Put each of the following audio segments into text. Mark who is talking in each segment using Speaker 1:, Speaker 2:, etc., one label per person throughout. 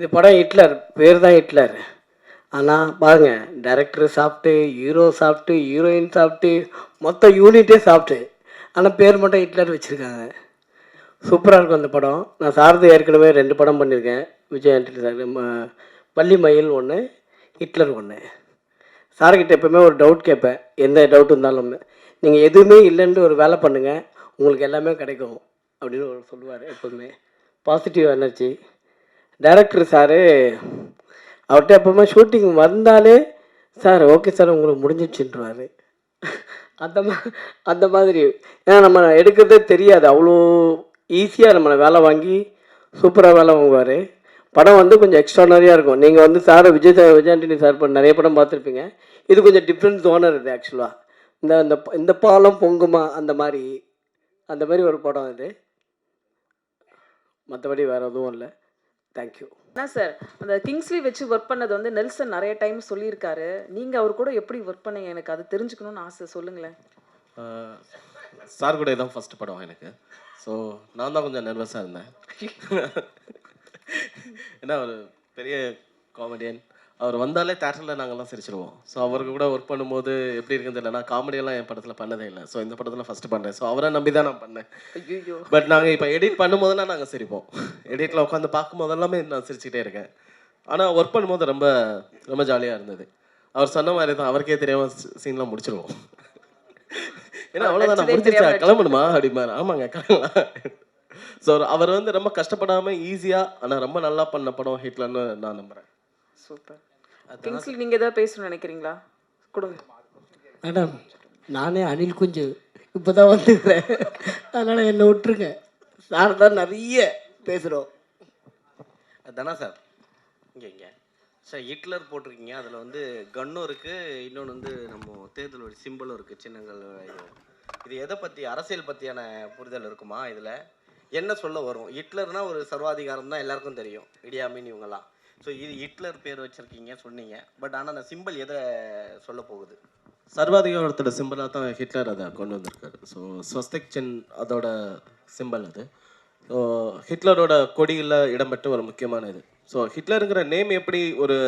Speaker 1: இது படம் ஹிட்லர் பேர் தான் ஹிட்லர். ஆனால் பாருங்க டைரக்டர் சாப்பிட்டு ஹீரோ சாப்பிட்டு ஹீரோயின் சாப்பிட்டு மொத்த யூனிட்டே சாப்பிட்டு ஆனால் பேர் மட்டும் ஹிட்லர் வச்சுருக்காங்க. சூப்பராக இருக்கும் அந்த படம். நான் சாரதி ஏற்கனவே ரெண்டு படம் பண்ணியிருக்கேன். விஜய் ஆண்டனி சார் பள்ளி மயில் ஒன்று ஹிட்லர் ஒன்று சார்கிட்ட எப்பவுமே ஒரு டவுட் கேட்பேன். எந்த டவுட் இருந்தாலும். நீங்கள் எதுவுமே இல்லைன்ட்டு ஒரு வேலை பண்ணுங்கள் உங்களுக்கு எல்லாமே கிடைக்கும். அப்படின்னு ஒரு சொல்லுவார் எப்போதுமே பாசிட்டிவ் எனர்ஜி டைரக்டர் சாரு அவர்கிட்ட எப்போவுமே ஷூட்டிங் வந்தாலே சார் ஓகே சார் உங்களுக்கு முடிஞ்சிச்சுன்றாரு அந்த மா அந்த மாதிரி. ஏன்னா நம்ம எடுக்கிறதே தெரியாது. அவ்வளோ ஈஸியாக நம்மளை வேலை வாங்கி சூப்பராக வேலை வாங்குவார். படம் வந்து கொஞ்சம் எக்ஸ்ட்ரானரியாக இருக்கும். நீங்கள் வந்து sir Vijay sir Vijay sir பண்ண நிறைய படம் பார்த்துருப்பீங்க. இது கொஞ்சம் டிஃப்ரெண்ட் ஜோனர் இது ஆக்சுவலாக இந்த இந்த இந்த பாலம் பொங்குமா அந்த மாதிரி. அந்த மாதிரி ஒரு படம் இது மற்றபடி வேறு எதுவும் இல்லை. தேங்க்யூ
Speaker 2: என்ன சார் அந்த கிங்ஸ்லி வச்சு ஒர்க் பண்ணது வந்து நெல்சன் நிறைய டைம் சொல்லியிருக்காரு. நீங்கள் அவர் கூட எப்படி ஒர்க் பண்ணீங்க? எனக்கு அது தெரிஞ்சுக்கணும்னு ஆசை. சொல்லுங்களேன்.
Speaker 3: சார் கூட இதான் ஃபர்ஸ்ட் படம் எனக்கு. ஸோ நான் தான் கொஞ்சம் நர்வஸாக இருந்தேன். ஏன்னா ஒரு பெரிய காமெடியன் அவர் வந்தாலே தேட்டரில் நாங்கள்லாம் சிரிச்சிருவோம். ஸோ அவருக்கு கூட ஒர்க் பண்ணும்போது எப்படி இருக்குன்னு தெரியல நான் காமெடியெல்லாம் என் படத்தில் பண்ணதே இல்லை. ஸோ இந்த படத்தில் ஃபஸ்ட்டு பண்ணேன் ஸோ அவரை நம்பி தான் நான் பண்ணேன். பட் நாங்கள் இப்போ எடிட் பண்ணும்போதெல்லாம் நாங்கள் சிரிப்போம். எடிட்டில் உட்காந்து பார்க்கும்போது எல்லாமே நான் சிரிச்சுக்கிட்டே இருக்கேன். ஆனால் ஒர்க் பண்ணும்போது ரொம்ப ரொம்ப ஜாலியாக இருந்தது. அவர் சொன்ன மாதிரி தான் அவருக்கே தெரியாமல் சீன்லாம் முடிச்சிருவோம். ஏன்னா அவ்வளோதான் நான்
Speaker 2: தெரியாம
Speaker 3: கிளம்பணுமா? அப்படிம்பாரு. ஆமாங்க கிளம்பலாம். ஸோ அவர் வந்து ரொம்ப கஷ்டப்படாமல் ஈஸியாக ஆனால் ரொம்ப நல்லா பண்ண படம் ஹிட்லர்னு நான் நம்புகிறேன்
Speaker 2: சூப்பர். கிங்ஸ்லி நீங்க ஏதாவது பேசணும்னு நினைக்கிறீங்களா? கொடுங்க.
Speaker 1: மேடம் நானே அனில் குஞ்சு. இப்போ தான் வந்துக்கிறேன். அதனால் என்னை விட்டுருங்க. சார் தான் நிறைய பேசுகிறோம்
Speaker 4: தானா சார்? இங்கே இங்கே. சார் ஹிட்லர் போட்டிருக்கீங்க. அதில் வந்து கன்னும் இருக்குது இன்னொன்று வந்து நம்ம தேர்தல் சிம்பிளும் இருக்குது சின்னங்கள் இது. இது எதை பற்றி அரசியல் பற்றியான புரிதல் இருக்குமா இதில்? என்ன சொல்ல வரும்? ஹிட்லர்னா ஒரு சர்வாதிகாரம் தான் எல்லாருக்கும் தெரியும். இடியாமின் இவங்கெல்லாம். ஸோ இது ஹிட்லர் பேர் வச்சுருக்கீங்க சொன்னீங்க. பட் ஆனால் அந்த சிம்பிள் எதை சொல்ல போகுது?
Speaker 3: சர்வாதிகாரத்தோட சிம்பிளாக தான் ஹிட்லர் அதை கொண்டு வந்திருக்காரு. ஸோ ஸ்வஸ்திக் சென் அதோட சிம்பிள் அது. ஸோ ஹிட்லரோட கொடியில் இடம்பெற்ற ஒரு முக்கியமான இது. ஸோ ஹிட்லருங்கிற நேம் எப்படி ஒரு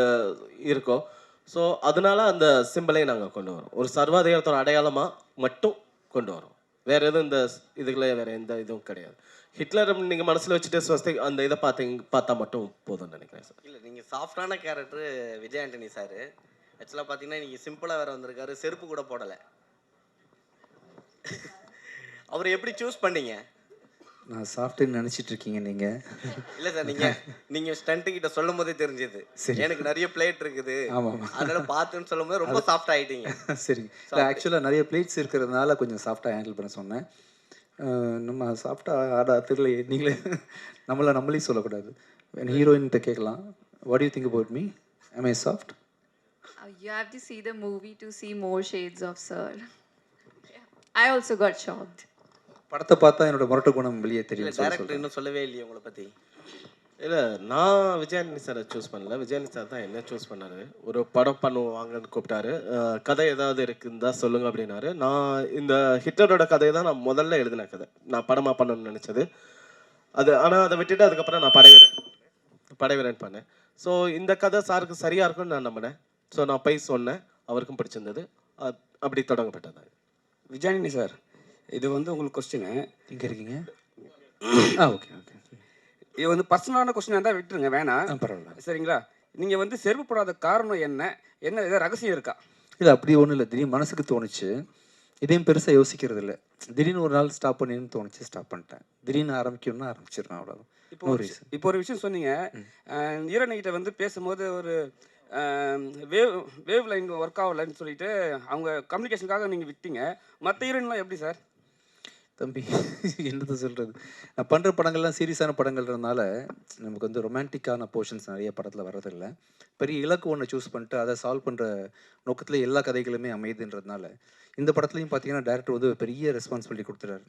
Speaker 3: இருக்கோ ஸோ அதனால அந்த சிம்பிளை நாங்கள் கொண்டு வரோம் ஒரு சர்வாதிகாரத்தோட அடையாளமாக மட்டும் கொண்டு வரோம் வேற எதுவும் இந்த இதுகளை வேற எந்த இதுவும் கிடையாது. ஹிட்லர் நீங்கள் மனசில் வச்சுட்டு ஸ்வஸ்தி அந்த இதை பார்த்தீங்க பார்த்தா மட்டும் போதும்னு நினைக்கிறேன் சார்.
Speaker 4: இல்லை நீங்கள் சாஃப்டான கேரக்டர் விஜய் ஆண்டனி சார். ஆக்சுவலாக பார்த்தீங்கன்னா நீங்கள் சிம்பிளாக வேற வந்திருக்காரு செருப்பு கூட போடலை. அவர் எப்படி சூஸ் பண்ணீங்க?
Speaker 5: நான் சாஃப்ட்வேர் நினச்சிட்டு இருக்கீங்க நீங்கள்
Speaker 4: இல்ல சார் நீங்க நீங்க ஸ்டண்ட் கிட்ட சொல்லும் போதே தெரிஞ்சது. எனக்கு நிறைய பிளேட் இருக்குது.
Speaker 5: ஆமாம்.
Speaker 4: அதனால பார்த்துன்னு சொல்லும் போது ரொம்ப சாஃப்ட் ஆயிட்டீங்க.
Speaker 5: சரி. இல்லை ஆக்சுவலாக நிறைய பிளேட்ஸ் இருக்கிறதுனால கொஞ்சம் சாஃப்டாக ஹேண்டில் பண்ண சொன்னேன். நம்ம சாஃப்டாக ஆடா தெரியல நீங்களே நம்மளை நம்மளே சொல்லக்கூடாது. ஹீரோயின்கிட்ட கேட்கலாம். What you think about me am I soft
Speaker 6: you have to see the movie to see more shades of Sir. I also got shocked.
Speaker 5: படத்தை பார்த்தா என்னோட முரட்டு குணம் வெளியே தெரியும்
Speaker 4: டேரக்டர் இன்னும் சொல்லவே இல்லையே உங்களை பத்தி.
Speaker 3: இல்லை நான் விஜயானி சாரை சூஸ் பண்ணல. விஜயானி சார் தான் என்ன சூஸ் பண்ணாரு? ஒரு படம் பண்ணுவாங்கன்னு கூப்பிட்டாரு. கதை ஏதாவது இருக்குந்தா சொல்லுங்க அப்படின்னாரு. நான் இந்த ஹிட்லரோட கதையை தான் நான் முதல்ல எழுதின கதை. நான் படமாக பண்ணணும்னு நினச்சது. அது ஆனால் அதை விட்டுட்டு அதுக்கப்புறம் நான் படைவீரன் படைவீரன் பண்ணேன். ஸோ இந்த கதை சாருக்கு சரியாக இருக்கும்னு நான் நம்பினேன். ஸோ நான் போய் சொன்னேன். அவருக்கும் பிடிச்சிருந்தது. அப்படி தொடங்கப்பட்டது.
Speaker 7: விஜயானி சார் இது வந்து உங்களுக்கு கொஸ்டின்
Speaker 5: இங்கே இருக்கீங்க? ஆ ஓகே ஓகே
Speaker 7: இது வந்து பர்சனலான கொஸ்டினாக இருந்தால் விட்டுருங்க வேணாம்.
Speaker 5: பரவாயில்ல.
Speaker 7: சரிங்களா? நீங்கள் வந்து செருப்பு போடாத காரணம் என்ன? என்ன ஏதாவது ரகசியம் இருக்கா?
Speaker 5: இல்லை அப்படி ஒன்றும் இல்லை. திடீர்னு மனசுக்கு தோணுச்சு. இதையும் பெருசாக யோசிக்கிறது இல்லை. திடீர்னு ஒரு நாள் ஸ்டாப் பண்ணின்னு தோணுச்சு ஸ்டாப் பண்ணிட்டேன். திடீர்னு ஆரம்பிக்கணும்னா ஆரம்பிச்சிடுறேன் அவ்வளோதான்
Speaker 7: இப்போ ஒரு. இப்போ ஒரு விஷயம் சொன்னீங்க. ஈரணிகிட்ட வந்து பேசும்போது ஒரு வேவ் வேவ் லைன் ஒர்க் ஆகலைன்னு சொல்லிட்டு அவங்க கம்யூனிகேஷனுக்காக நீங்கள் விட்டீங்க. மற்ற ஹீரோயின்லாம் எப்படி சார்
Speaker 5: தம்பி என்னது சொல்கிறது நான் பண்ணுற படங்கள்லாம் சீரியஸான படங்கள்றதுனால நமக்கு வந்து ரொமான்டிக்கான போர்ஷன்ஸ் நிறைய படத்தில் வர்றதில்லை. பெரிய இலக்கு ஒன்று சூஸ் பண்ணிட்டு அதை சால்வ் பண்ணுற நோக்கத்தில் எல்லா கதைகளுமே அமையுதுன்றதுனால இந்த படத்துலையும் பார்த்தீங்கன்னா டேரக்டர் வந்து ஒரு பெரிய ரெஸ்பான்சிபிலிட்டி கொடுத்துறாரு.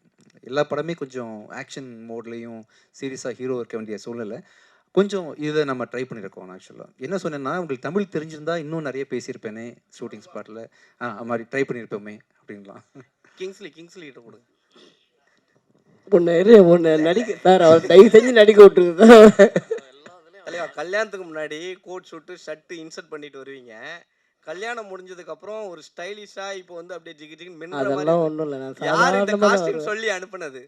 Speaker 5: எல்லா படமே கொஞ்சம் ஆக்ஷன் மோட்லேயும் சீரியஸாக ஹீரோ இருக்க வேண்டிய சூழ்நிலை. கொஞ்சம் இதை நம்ம ட்ரை பண்ணியிருக்கோம் ஆக்சுவலாக என்ன சொன்னேன்னா உங்களுக்கு தமிழ் தெரிஞ்சிருந்தா இன்னும் நிறைய பேசியிருப்பேனே ஷூட்டிங் ஸ்பாட்டில் ஆ அது மாதிரி ட்ரை பண்ணியிருப்போமே அப்படின்லாம்.
Speaker 4: கிங்ஸ்லி கிங்ஸ்லி கிட்ட கொடுங்க
Speaker 1: ஒன்று ஒன்று நடிக்க சார் அவர் தயவு செஞ்சு நடிக்க விட்டுருங்க சார்.
Speaker 4: கல்யாணத்துக்கு முன்னாடி கோட் ஷூட்டு ஷர்ட்டு இன்சர்ட் பண்ணிட்டு வருவீங்க. கல்யாணம் முடிஞ்சதுக்கு அப்புறம் ஒரு ஸ்டைலிஷா இப்போ வந்து அப்படியே ஜிகி ஜிகின்னு மின்னுற
Speaker 1: அதெல்லாம் ஒன்றும் இல்லை நான் சாதாரணமாக
Speaker 4: சொல்லி அனுப்புனது?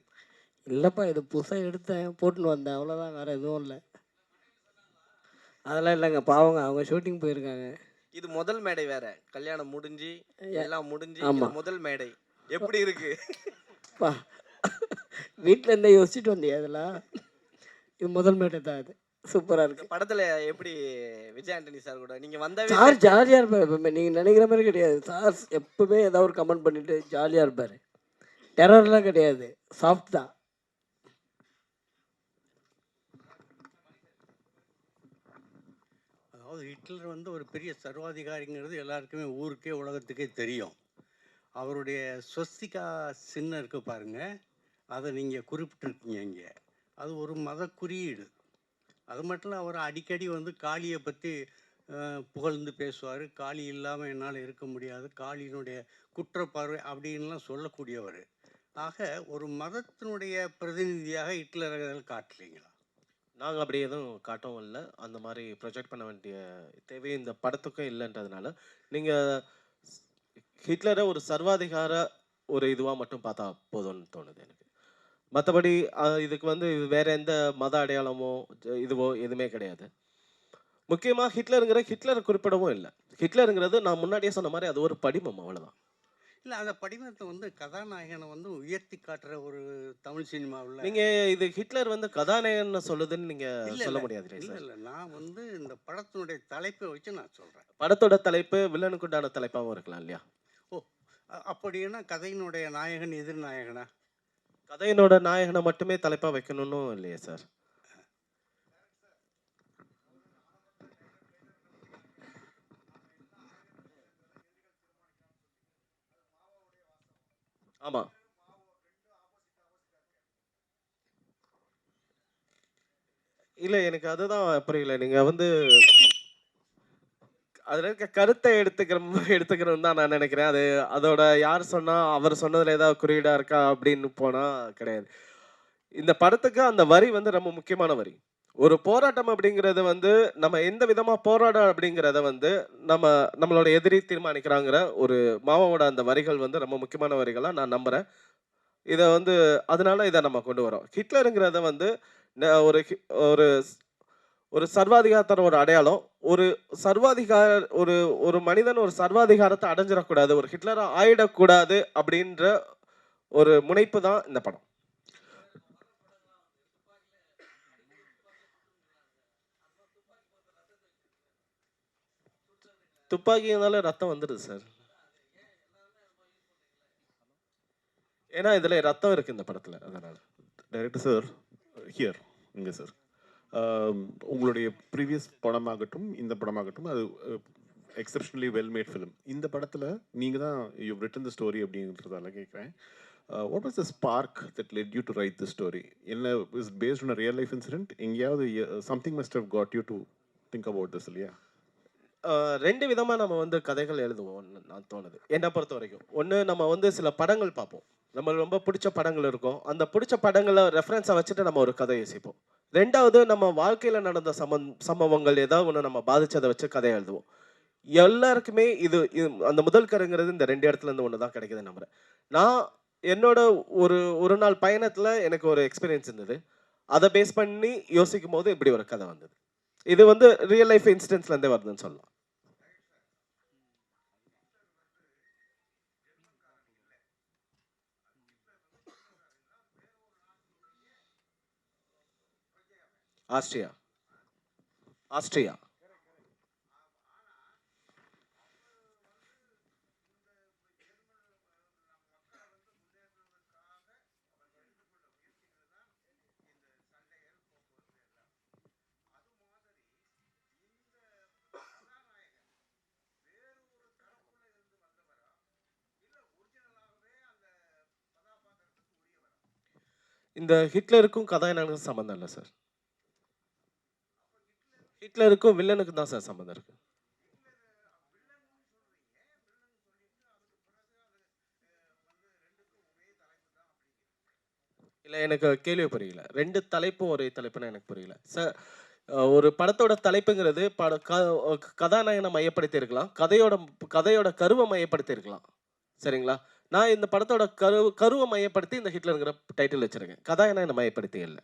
Speaker 1: இல்லைப்பா இது புதுசாக எடுத்தேன் போட்டுன்னு வந்தேன் அவ்வளோதான் வேறு எதுவும் இல்லை. அதெல்லாம் இல்லைங்க பாவங்க அவங்க ஷூட்டிங் போயிருக்காங்க.
Speaker 4: இது முதல் மேடை வேற கல்யாணம் முடிஞ்சு எல்லாம் முடிஞ்சு முதல் மேடை. எப்படி இருக்கு?
Speaker 1: பா வீட்டில் இருந்தே யோசிச்சுட்டு வந்தியா அதெல்லாம். இது முதல் மேட்டை தான் இது. சூப்பராக இருக்கு.
Speaker 4: படத்துல எப்படி விஜய் ஆண்டனி சார் கூட? நீங்க வந்தாவே
Speaker 1: சார் ஜாலியாக இருப்பார் எப்பவுமே. நீங்கள் நினைக்கிற மாதிரி கிடையாது. சார் எப்பவுமே ஏதாவது ஒரு கமெண்ட் பண்ணிட்டு ஜாலியாக இருப்பார். டெரர்லாம் கிடையாது. சாஃப்ட் தான்.
Speaker 8: அதாவது ஹிட்லர் வந்து ஒரு பெரிய சர்வாதிகாரிங்கிறது எல்லாருக்குமே ஊருக்கே உலகத்துக்கே தெரியும். அவருடைய ஸ்வஸ்திகா சின்னம் இருக்கு பாருங்க. அதை நீங்கள் குறிப்பிட்டிருக்கீங்க இங்கே. அது ஒரு மத குறியீடு. அது மட்டும் இல்லை அவர் அடிக்கடி வந்து காளியை பற்றி புகழ்ந்து பேசுவார். காளி இல்லாமல் என்னால் இருக்க முடியாது. காளியினுடைய குற்றப்பார்வை அப்படின்லாம் சொல்லக்கூடியவர். ஆக ஒரு மதத்தினுடைய பிரதிநிதியாக ஹிட்லர்கள் காட்டலைங்களா?
Speaker 3: நாங்கள் அப்படி எதுவும் காட்டவும் இல்லை. அந்த மாதிரி ப்ரொஜெக்ட் பண்ண வேண்டிய தேவை இந்த படத்துக்கும் இல்லைன்றதுனால நீங்கள் ஹிட்லரை ஒரு சர்வாதிகார ஒரு இதுவாக மட்டும் பார்த்தா போதும்னு தோணுது எனக்கு. மற்றபடி இதுக்கு வந்து வேற எந்த மத அடையாளமோ இதுவோ எதுவுமே கிடையாது. முக்கியமாக ஹிட்லருங்கிற ஹிட்லரை குறிப்பிடவும் இல்லை. ஹிட்லருங்கிறது நான் முன்னாடியே சொன்ன மாதிரி அது ஒரு படிமம் அவ்வளோதான்
Speaker 8: இல்லை அந்த படிமத்தை வந்து கதாநாயகனை வந்து உயர்த்தி காட்டுற ஒரு தமிழ் சினிமாவில்
Speaker 3: நீங்க இது ஹிட்லர் வந்து கதாநாயகன் சொல்லுதுன்னு நீங்க
Speaker 8: இல்ல,
Speaker 3: சொல்ல. முடியாது
Speaker 8: இல்லை இல்லை. நான் வந்து இந்த படத்தினுடைய தலைப்பை வச்சு நான் சொல்கிறேன்
Speaker 3: படத்தோட தலைப்பு வில்லனுக்குண்டான தலைப்பாகவும் இருக்கலாம் இல்லையா?
Speaker 8: ஓ அப்படின்னா கதையினுடைய நாயகன் எதிர்நாயகனா
Speaker 3: கதையினோட நாயகனை மட்டுமே தலைப்பா வைக்கணும்னு இல்லையா சார்? ஆமா. இல்ல எனக்கு அதுதான் புரியல. நீங்க வந்து அதில் இருக்க கருத்தை எடுத்துக்கிற எடுத்துக்கணும் தான் நான் நினைக்கிறேன். அது அதோட யார் சொன்னால் அவர் சொன்னதில் ஏதாவது குறியீடாக இருக்கா அப்படின்னு போனால் கிடையாது. இந்த படத்துக்கு அந்த வரி வந்து ரொம்ப முக்கியமான வரி. ஒரு போராட்டம் அப்படிங்கிறது வந்து நம்ம எந்த விதமாக போராடம் அப்படிங்கிறத வந்து நம்ம நம்மளோட எதிரி தீர்மானிக்கிறாங்கிற ஒரு மாமாவோட அந்த வரிகள் வந்து ரொம்ப முக்கியமான வரிகளாக நான் நம்புகிறேன் இதை வந்து அதனால இதை நம்ம கொண்டு வரோம். ஹிட்லருங்கிறத வந்து ந- ஒரு ஹி- ஒரு ஒரு சர்வாதிகாரத்தோட ஒரு அடையாளம் ஒரு சர்வாதிகார ஒரு ஒரு மனிதன் ஒரு சர்வாதிகாரத்தை அடைஞ்சிடக்கூடாது ஒரு ஹிட்லராக ஆயிடக்கூடாது அப்படின்ற ஒரு முனைப்பு தான் இந்த படம். துப்பாக்கினால ரத்தம் வந்துடுது சார். ஏன்னா இதில் ரத்தம் இருக்கு இந்த படத்தில் அதனால்.
Speaker 9: டைரக்டர் சார் ஹியர் இங்கே சார் உங்களுடைய ப்ரீவியஸ் படமாகட்டும் இந்த படமாகட்டும் அது எக்ஸப்ஷனலி வெல் மேட் ஃபிலிம் இந்த படத்தில் நீங்கள் தான் யூ ரிட்டன் த ஸ்டோரி அப்படின்றதால கேட்குறேன் what was the spark that let you to write the story என்ன is based on real life incident எங்கேயாவது something must have got you to think about this இல்லையா?
Speaker 3: ரெண்டு விதமாக நம்ம வந்து கதைகள் எழுதுவோம் நான் தோணுது. என்னை பொறுத்த வரைக்கும். ஒன்று நம்ம வந்து சில படங்கள் பார்ப்போம். நம்ம ரொம்ப பிடிச்ச படங்கள் இருக்கும். அந்த பிடிச்ச படங்களை ரெஃபரன்ஸை வச்சுட்டு நம்ம ஒரு கதை யோசிப்போம் ரெண்டாவது நம்ம வாழ்க்கையில் நடந்த சமன் சம்பவங்கள் ஏதாவது ஒன்று நம்ம பாதித்ததை வச்சு கதை எழுதுவோம். எல்லாருக்குமே இது இது அந்த முதல் கருங்கிறது இந்த ரெண்டு இடத்துல இருந்து ஒன்று தான் கிடைக்குது நம்புறேன். நான் என்னோட ஒரு ஒரு நாள் பயணத்தில் எனக்கு ஒரு எக்ஸ்பீரியன்ஸ் இருந்தது. அதை பேஸ் பண்ணி யோசிக்கும் போது இப்படி ஒரு கதை வந்தது. இது வந்து ரியல் லைஃப் இன்சிடென்ட்ஸ்ல வருதுன்னு சொல்லலாம். ஆஸ்ட்ரியா. ஆஸ்ட்ரியா. இந்த ஹிட்லருக்கும் கதாநாயகனுக்கும் சம்மந்தம் இல்லை சார். ஹிட்லருக்கும் வில்லனுக்கும் தான் சார் சம்மந்தம் இருக்கு. இல்லை எனக்கு கேள்வி புரியல. ரெண்டு தலைப்பும் ஒரே தலைப்புன்னு எனக்கு புரியல. சார் ஒரு படத்தோட தலைப்புங்கிறது பட க கதாநாயகனை மையப்படுத்தி இருக்கலாம். கதையோட கதையோட கருவை மையப்படுத்தி இருக்கலாம். சரிங்களா? நான் இந்த படத்தோட கரு கருவை மையப்படுத்தி இந்த ஹிட்லருங்கிற டைட்டில் வச்சுருக்கேன். கதாநாயகனை மையப்படுத்தி இல்லை.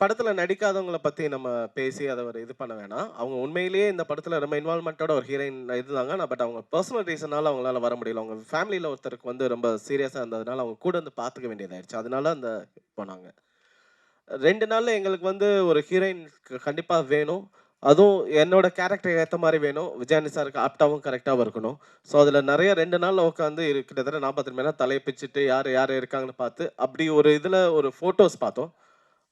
Speaker 3: படத்தில் நடிக்காதவங்கள பற்றி நம்ம பேசி அதை ஒரு இது பண்ண வேணாம். அவங்க உண்மையிலேயே இந்த படத்தில் ரொம்ப இன்வால்மெண்ட்டோட ஒரு ஹீரோயின் இருந்தாங்க. நான் பட் அவங்க பர்சனல் ரீசனால அவங்களால வர முடியல. அவங்க ஃபேமிலியில் ஒருத்தருக்கு வந்து ரொம்ப சீரியஸாக இருந்ததுனால அவங்க கூட வந்து பார்த்துக்க வேண்டியதாயிடுச்சு அதனால அந்த போனாங்க. ரெண்டு நாளில் எங்களுக்கு வந்து ஒரு ஹீரோயின் கண்டிப்பாக வேணும். அதுவும் என்னோட கேரக்டர் ஏற்ற மாதிரி வேணும். விஜயானி சாருக்கு ஆப்டாவும் கரெக்டாகவும் இருக்கணும். ஸோ அதில் நிறைய ரெண்டு நாளில் உட்காந்து கிட்டத்தட்ட நாற்பத்தி மணி நேரம் தலையை பிச்சுட்டு யார் யார் இருக்காங்கன்னு பார்த்து அப்படி ஒரு இதில் ஒரு ஃபோட்டோஸ் பார்த்தோம்.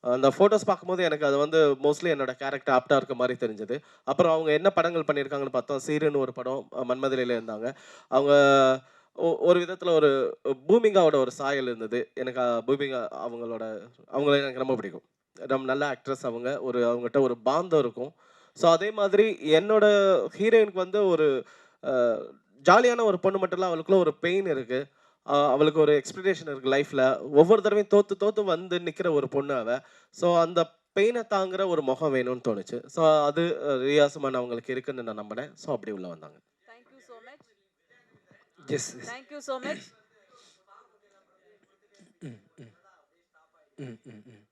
Speaker 3: அந்த ஃபோட்டோஸ் பார்க்கும்போது எனக்கு அது வந்து மோஸ்ட்லி என்னோட கேரக்டர் ஆப்டாக இருக்க மாதிரி தெரிஞ்சது. அப்புறம் அவங்க என்ன படங்கள் பண்ணியிருக்காங்கன்னு பார்த்தோம். சீருன்னு ஒரு படம் மன்மதிலையில் இருந்தாங்க. அவங்க ஒ- ஒரு விதத்தில் ஒரு பூமிங்காவோட ஒரு சாயல் இருந்தது. எனக்கு பூமிங்கா அவங்களோட அவங்கள எனக்கு ரொம்ப பிடிக்கும். ரொம்ப நல்ல ஆக்ட்ரஸ் அவங்க. ஒரு அவங்ககிட்ட ஒரு பாந்தம் இருக்கும். ஸோ அதே மாதிரி என்னோட ஹீரோயினுக்கு வந்து ஒரு ஜாலியான ஒரு பொண்ணு மட்டும் இல்லை அவளுக்குள்ள ஒரு பெயின் இருக்குது அவளுக்கு ஒரு எக்ஸ்பெக்டேஷன் இருக்குது லைஃப்பில் ஒவ்வொரு தடவையும் தோற்று தோற்று வந்து நிற்கிற ஒரு பொண்ணு அவள் ஸோ அந்த பெயினை தாங்குற ஒரு முகம் வேணும்னு தோணுச்சு. ஸோ அது ரியாசுமன் அவங்களுக்கு இருக்குன்னு நான் நம்பினேன் ஸோ அப்படி உள்ள வந்தாங்க.
Speaker 2: Thank you so much
Speaker 5: yes
Speaker 2: thank you so much
Speaker 5: hmm hmm hmm ம்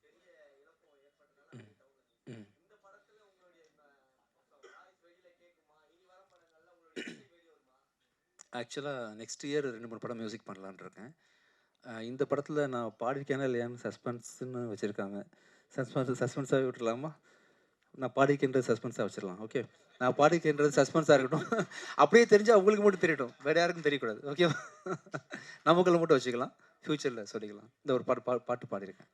Speaker 5: ஆக்சுவலாக நெக்ஸ்ட் இயர் ரெண்டு மூணு படம் மியூசிக் பண்ணலான்ருக்கேன் இந்த படத்தில் நான் பாடிருக்கேனா இல்லையான்னு சஸ்பென்ஸ்னு வச்சுருக்காங்க. சஸ்பென்ஸ் சஸ்பென்ஸாக விட்டுடலாமா நான் பாடிக்கின்றது சஸ்பென்ஸாக வச்சிடலாம் ஓகே நான் பாடிக்கின்றது சஸ்பென்ஸாக இருக்கட்டும். அப்படியே தெரிஞ்சால் உங்களுக்கு மட்டும் தெரியட்டும். வேறு யாருக்கும் தெரியக்கூடாது ஓகேவா நமக்குள்ள மட்டும் வச்சுக்கலாம். ஃப்யூச்சரில் சொல்லிக்கலாம். இந்த ஒரு பாட்டு பா பாட்டு பாடியிருக்கேன்